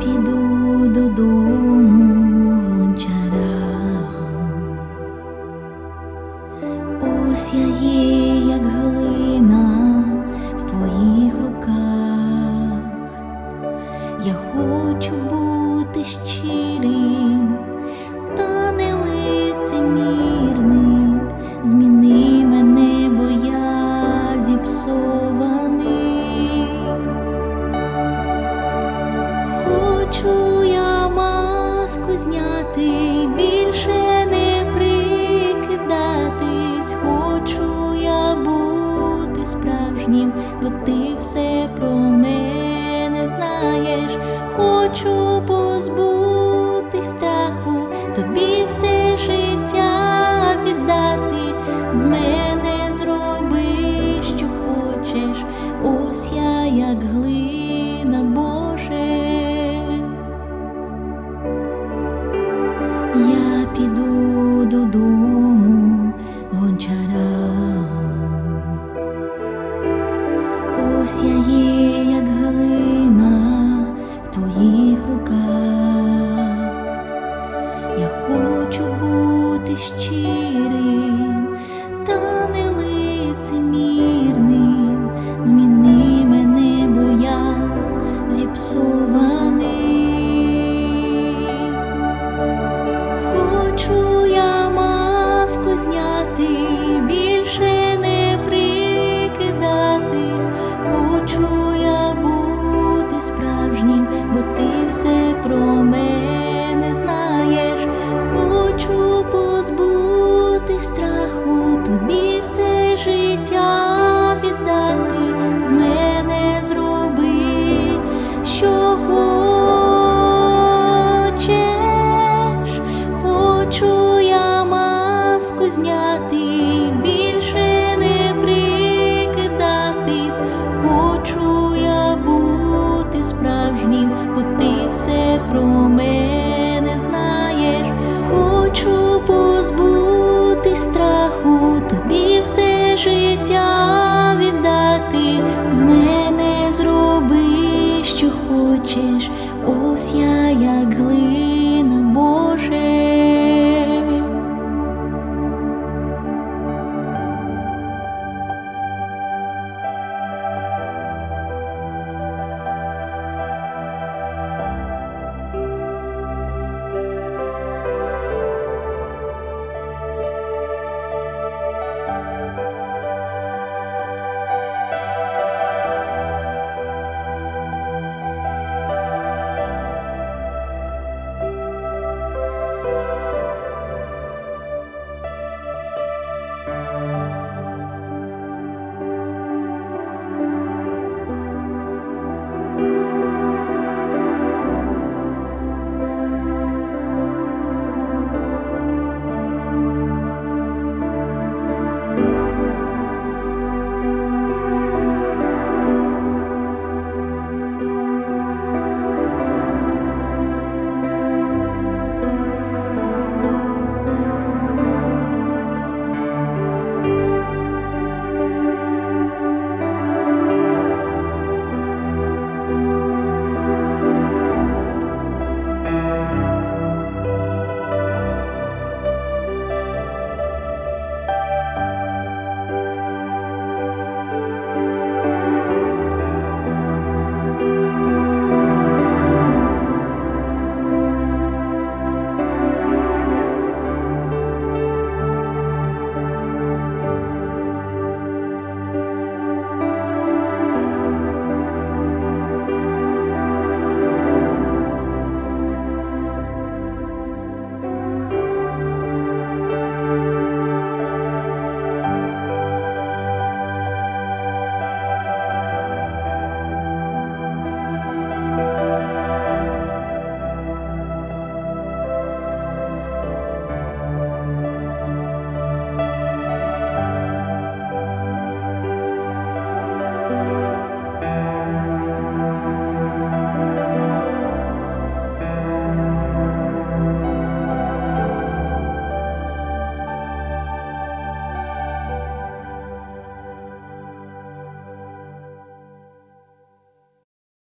піду додому гончара. Ось я є, як глина в твоїх руках. Я хочу бути щирим та не лицемірним. Хочу позбутись страху, тобі все життя віддати. З мене зроби, що хочеш. Ось я як глина Боже. Я піду додому гончара. Ось я є, бути хочеш, уся як глиб.